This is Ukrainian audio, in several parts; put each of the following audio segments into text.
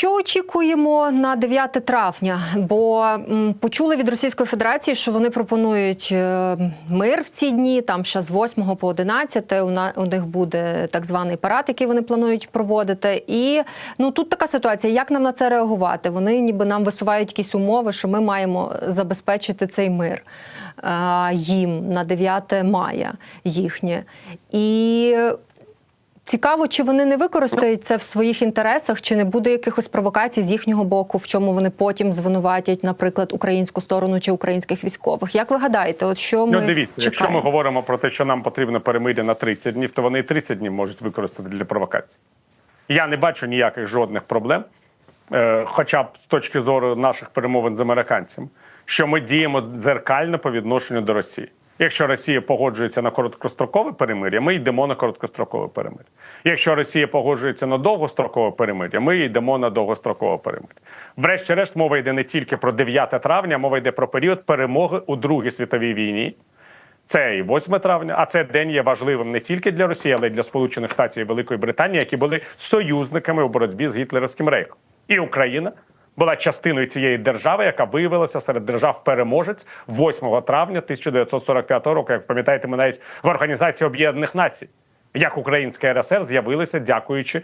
Що очікуємо на 9 травня? Бо почули від Російської Федерації, що вони пропонують е, мир в ці дні. Там ще з 8 по 11 у, на, у них буде так званий парад, який вони планують проводити. І ну тут така ситуація. Як нам на це реагувати? Вони ніби нам висувають якісь умови, що ми маємо забезпечити цей мир е, їм на 9 мая їхнє. І Цікаво, чи вони не використають це в своїх інтересах, чи не буде якихось провокацій з їхнього боку, в чому вони потім звинуватять, наприклад, українську сторону чи українських військових. Як ви гадаєте, от що ми Ну, дивіться, якщо ми говоримо про те, що нам потрібно перемир'я на 30 днів, то вони і 30 днів можуть використати для провокацій. Я не бачу ніяких жодних проблем, е, хоча б з точки зору наших перемовин з американцями, що ми діємо дзеркально по відношенню до Росії. Якщо Росія погоджується на короткострокове перемир'я, ми йдемо на короткострокове перемир'я. Якщо Росія погоджується на довгострокове перемир'я, ми йдемо на довгострокове перемир'я. Врешті-решт, мова йде не тільки про 9 травня, мова йде про період перемоги у Другій світовій війні. Це і 8 травня, а цей день є важливим не тільки для Росії, але й для Сполучених Штатів і Великої Британії, які були союзниками у боротьбі з гітлерівським рейхом. І Україна була частиною цієї держави, яка виявилася серед держав переможець 8 травня 1945 року. Як пам'ятаєте, ми навіть в Організації Об'єднаних Націй, як Українська РСР, з'явилися, дякуючи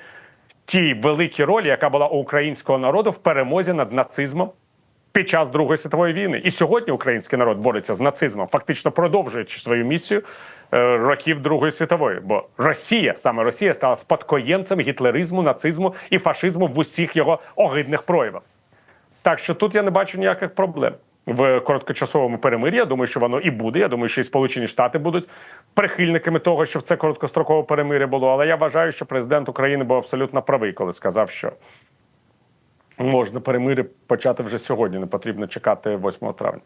тій великій ролі, яка була у українського народу в перемозі над нацизмом під час Другої світової війни. І сьогодні український народ бореться з нацизмом, фактично продовжуючи свою місію е, років Другої світової. Бо Росія, саме Росія, стала спадкоємцем гітлеризму, нацизму і фашизму в усіх його огидних проявах. Так що тут я не бачу ніяких проблем. В короткочасовому перемир'ї, я думаю, що воно і буде. Я думаю, що і Сполучені Штати будуть прихильниками того, щоб це короткострокове перемир'я було. Але я вважаю, що президент України був абсолютно правий, коли сказав, що можна перемир'я почати вже сьогодні. Не потрібно чекати 8 травня.